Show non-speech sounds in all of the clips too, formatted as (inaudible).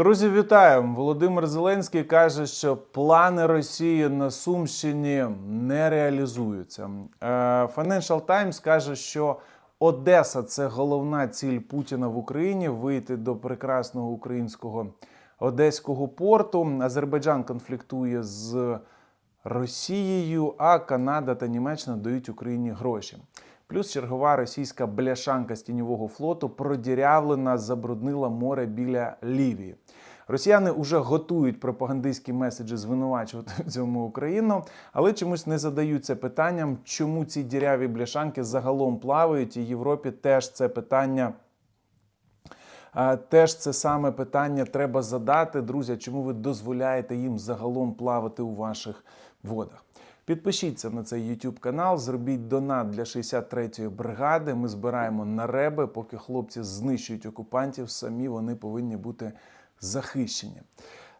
Друзі, вітаю! Володимир Зеленський каже, що плани Росії на Сумщині не реалізуються. Е, Financial Times каже, що Одеса це головна ціль Путіна в Україні вийти до прекрасного українського одеського порту. Азербайджан конфліктує з Росією, а Канада та Німеччина дають Україні гроші. Плюс чергова російська бляшанка з тіньового флоту продірявлена, забруднила море біля Лівії. Росіяни вже готують пропагандистські меседжі звинувачувати в цьому Україну, але чомусь не задаються питанням, чому ці діряві бляшанки загалом плавають, і Європі теж це питання. Теж це саме питання треба задати, друзі. Чому ви дозволяєте їм загалом плавати у ваших водах? Підпишіться на цей YouTube канал, зробіть донат для 63-ї бригади. Ми збираємо на реби, поки хлопці знищують окупантів, самі вони повинні бути захищені.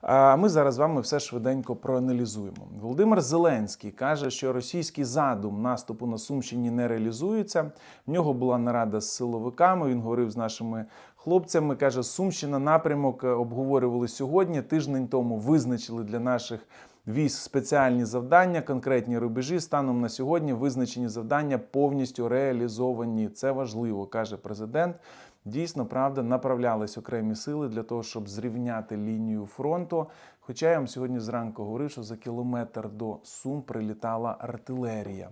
А ми зараз з вами все швиденько проаналізуємо. Володимир Зеленський каже, що російський задум наступу на Сумщині не реалізується. В нього була нарада з силовиками. Він говорив з нашими хлопцями. каже, Сумщина напрямок е, обговорювали сьогодні. Тиждень тому визначили для наших військ спеціальні завдання, конкретні рубежі. Станом на сьогодні визначені завдання повністю реалізовані. Це важливо, каже президент. Дійсно, правда, направлялись окремі сили для того, щоб зрівняти лінію фронту. Хоча я вам сьогодні зранку говорив, що за кілометр до Сум прилітала артилерія.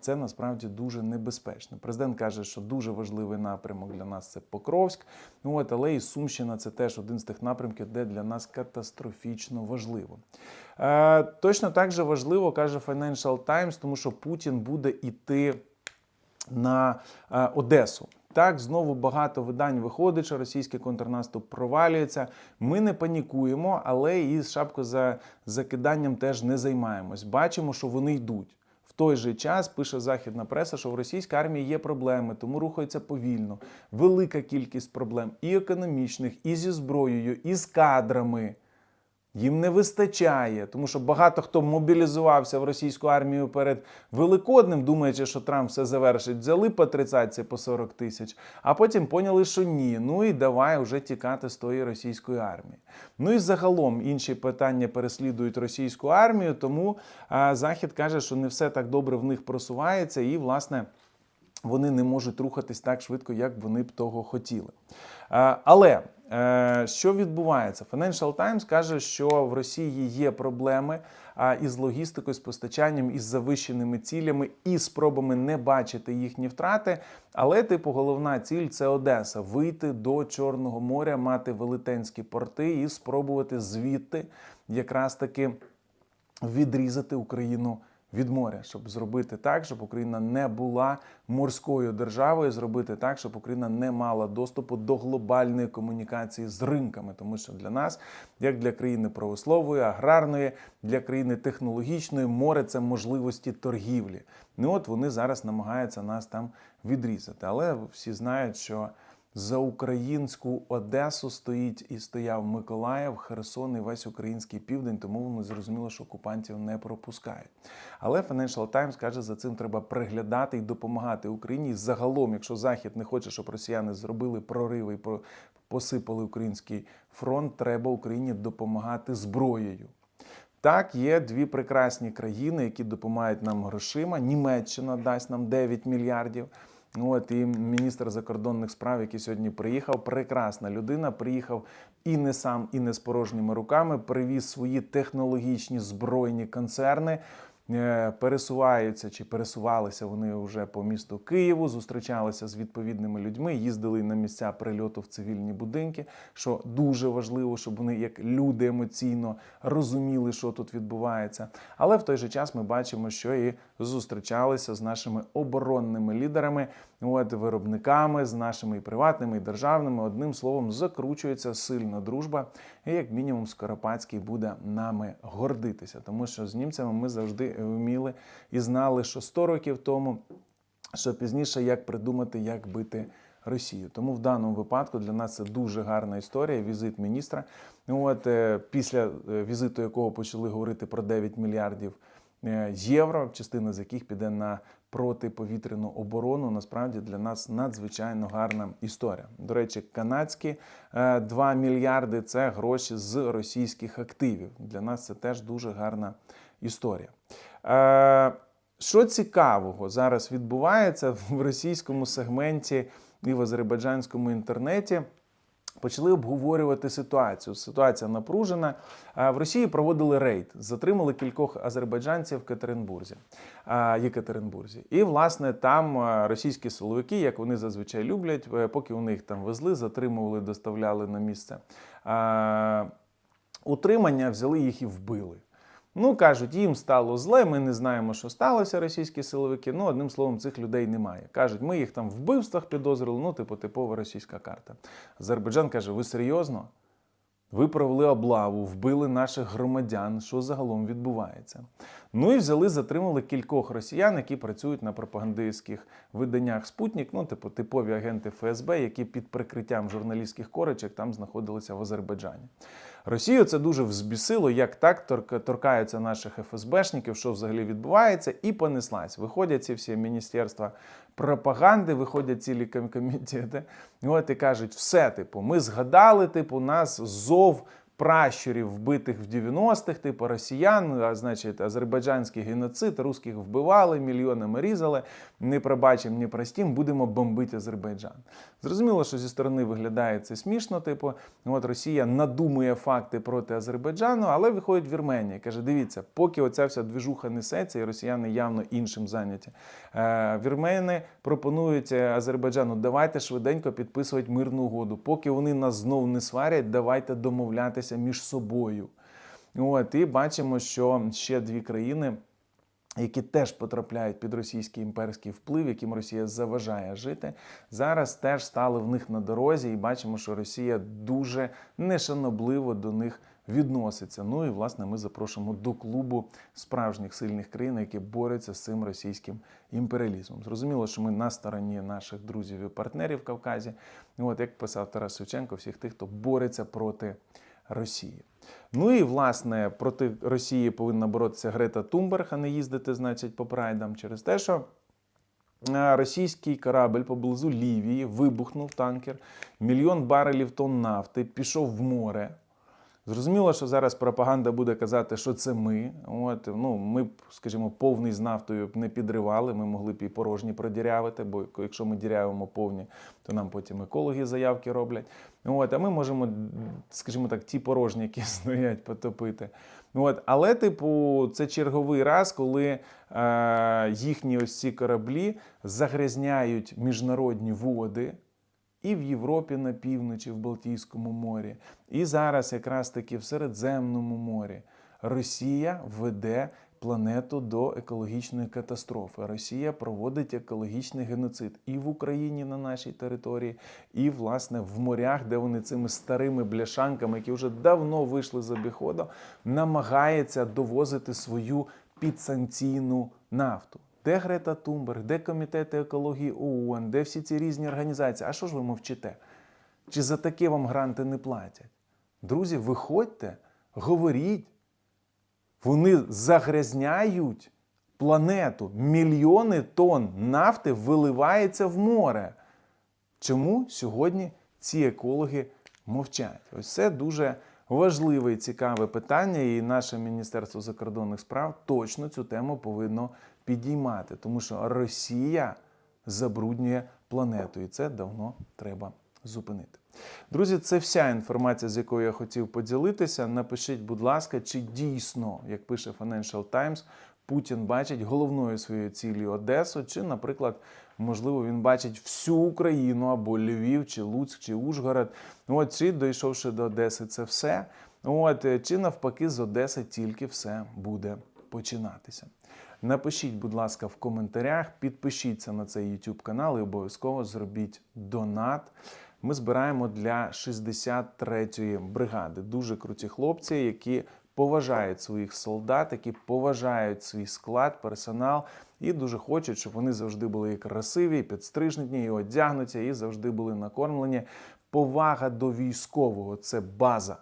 Це насправді дуже небезпечно. Президент каже, що дуже важливий напрямок для нас це Покровськ. Ну от, але і Сумщина це теж один з тих напрямків, де для нас катастрофічно важливо. Е, точно так же важливо, каже Financial Times, тому що Путін буде йти на е, Одесу. Так, знову багато видань виходить, що російський контрнаступ провалюється. Ми не панікуємо, але і з шапкою за закиданням теж не займаємось. Бачимо, що вони йдуть. Той же час пише західна преса, що в російській армії є проблеми, тому рухається повільно. Велика кількість проблем і економічних, і зі зброєю, і з кадрами. Їм не вистачає, тому що багато хто мобілізувався в російську армію перед Великоднем, думаючи, що Трамп все завершить, взяли по 30 по 40 тисяч, а потім поняли, що ні. Ну і давай вже тікати з тої російської армії. Ну і загалом інші питання переслідують російську армію, тому а, Захід каже, що не все так добре в них просувається, і власне. Вони не можуть рухатись так швидко, як вони б того хотіли. Але що відбувається? Financial Times каже, що в Росії є проблеми із логістикою, з постачанням, із завищеними цілями і спробами не бачити їхні втрати. Але, типу, головна ціль це Одеса вийти до Чорного моря, мати велетенські порти і спробувати звідти якраз таки відрізати Україну від моря, щоб зробити так, щоб Україна не була морською державою, зробити так, щоб Україна не мала доступу до глобальної комунікації з ринками, тому що для нас, як для країни промислової, аграрної, для країни технологічної, море це можливості торгівлі. Ну от вони зараз намагаються нас там відрізати. Але всі знають, що за українську Одесу стоїть і стояв Миколаїв, Херсон і весь український південь, тому вони зрозуміло, що окупантів не пропускають. Але Financial Times каже, за цим треба приглядати і допомагати Україні. І загалом, якщо Захід не хоче, щоб росіяни зробили прориви і посипали український фронт, треба Україні допомагати зброєю. Так, є дві прекрасні країни, які допомагають нам грошима. Німеччина дасть нам 9 мільярдів. Ну, От і міністр закордонних справ, який сьогодні приїхав, прекрасна людина. Приїхав і не сам, і не з порожніми руками. Привіз свої технологічні збройні концерни. Е, Пересуваються чи пересувалися вони вже по місту Києву, зустрічалися з відповідними людьми, їздили на місця прильоту в цивільні будинки. Що дуже важливо, щоб вони як люди емоційно розуміли, що тут відбувається. Але в той же час ми бачимо, що і зустрічалися з нашими оборонними лідерами, от виробниками, з нашими і приватними, і державними. Одним словом, закручується сильна дружба, і як мінімум Скоропадський буде нами гордитися, тому що з німцями ми завжди вміли і знали, що 100 років тому, що пізніше як придумати, як бити. Росію. Тому в даному випадку для нас це дуже гарна історія. Візит міністра. От е, після е, візиту якого почали говорити про 9 мільярдів е, євро, частина з яких піде на протиповітряну оборону. Насправді для нас надзвичайно гарна історія. До речі, канадські е, 2 мільярди це гроші з російських активів. Для нас це теж дуже гарна історія. Е, Що цікавого зараз відбувається в російському сегменті і в азербайджанському інтернеті? Почали обговорювати ситуацію. Ситуація напружена. В Росії проводили рейд, затримали кількох азербайджанців в Катеринбурзі, Єкатеринбурзі. І, власне, там російські силовики, як вони зазвичай люблять, е, поки вони їх там везли, затримували, доставляли на місце утримання, взяли їх і вбили. Ну, кажуть, їм стало зле, ми не знаємо, що сталося, російські силовики. Ну, одним словом, цих людей немає. Кажуть, ми їх там в вбивствах підозрювали, ну, типу, типова російська карта. Азербайджан каже: ви серйозно? Ви провели облаву, вбили наших громадян. Що загалом відбувається? Ну і взяли, затримали кількох росіян, які працюють на пропагандистських виданнях Спутник, ну, типу, типові агенти ФСБ, які під прикриттям журналістських корочок там знаходилися в Азербайджані. Росію це дуже взбісило, як так торкаються наших ФСБшників, що взагалі відбувається, і понеслась. Виходять ці всі міністерства пропаганди, виходять цілі ком- комітети. От і кажуть, все, типу, ми згадали, типу, нас зов. Пращурів вбитих в 90-х, типу росіян, а значить, азербайджанський геноцид, русських вбивали, мільйонами різали, не пробачимо, не простім, будемо бомбити Азербайджан. Зрозуміло, що зі сторони виглядає це смішно. Типу, от Росія надумує факти проти Азербайджану, але виходить Вірменія каже: дивіться, поки оця вся двіжуха несеться, і росіяни явно іншим зайняті. Е, вірмени пропонують е, Азербайджану, давайте швиденько підписувати мирну угоду. Поки вони нас знов не сварять, давайте домовлятися між собою. От, і бачимо, що ще дві країни які теж потрапляють під російський імперський вплив, яким Росія заважає жити, зараз теж стали в них на дорозі, і бачимо, що Росія дуже нешанобливо до них відноситься. Ну і власне ми запрошуємо до клубу справжніх сильних країн, які борються з цим російським імперіалізмом. Зрозуміло, що ми на стороні наших друзів і партнерів в Кавказі. От як писав Тарас Шевченко, всіх тих, хто бореться проти Росії. Ну і власне проти Росії повинна боротися Грета Тумберг, а не їздити, значить, по прайдам через те, що е, російський корабль поблизу Лівії вибухнув танкер, мільйон барелів тонн нафти пішов в море. Зрозуміло, що зараз пропаганда буде казати, що це ми. От, ну, ми б, скажімо, повний з нафтою б не підривали, ми могли б і порожні продірявити, бо якщо ми дірявимо повні, то нам потім екологи заявки роблять. От, а ми можемо, скажімо так, ті порожні, які (laughs) стоять, потопити. От, але, типу, це черговий раз, коли е, їхні ось ці кораблі загрязняють міжнародні води і в Європі на півночі, в Балтійському морі, і зараз якраз таки в Середземному морі. Росія веде планету до екологічної катастрофи. Росія проводить екологічний геноцид і в Україні на нашій території, і власне в морях, де вони цими старими бляшанками, які вже давно вийшли з обіходу, намагається довозити свою підсанкційну нафту. Де Грета Тумберг, де комітети екології ООН, де всі ці різні організації? А що ж ви мовчите? Чи за таке вам гранти не платять? Друзі, виходьте, говоріть. Вони загрязняють планету. Мільйони тонн нафти виливається в море. Чому сьогодні ці екологи мовчать? Ось це дуже важливе і цікаве питання, і наше Міністерство закордонних справ точно цю тему повинно підіймати, тому що Росія забруднює планету, і це давно треба зупинити. Друзі, це вся інформація, з якою я хотів поділитися. Напишіть, будь ласка, чи дійсно, як пише Financial Times, Путін бачить головною своєю ціллю Одесу, чи, наприклад, можливо, він бачить всю Україну або Львів, чи Луцьк, чи Ужгород. От, чи дійшовши до Одеси, це все. От, чи навпаки, з Одеси тільки все буде починатися. Напишіть, будь ласка, в коментарях, підпишіться на цей YouTube канал і обов'язково зробіть донат. Ми збираємо для 63-ї бригади. Дуже круті хлопці, які поважають своїх солдат, які поважають свій склад, персонал і дуже хочуть, щоб вони завжди були красиві, і підстрижені, і одягнуті, і завжди були накормлені. Повага до військового це база.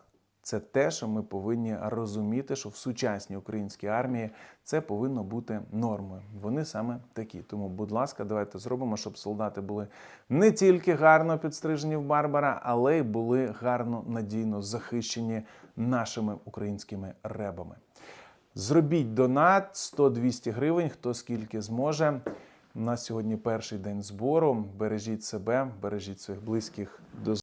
Це те, що ми повинні розуміти, що в сучасній українській армії це повинно бути нормою. Вони саме такі. Тому, будь ласка, давайте зробимо, щоб солдати були не тільки гарно підстрижені в Барбара, але й були гарно надійно захищені нашими українськими ребами. Зробіть донат 100-200 гривень, хто скільки зможе. У нас сьогодні перший день збору. Бережіть себе, бережіть своїх близьких. До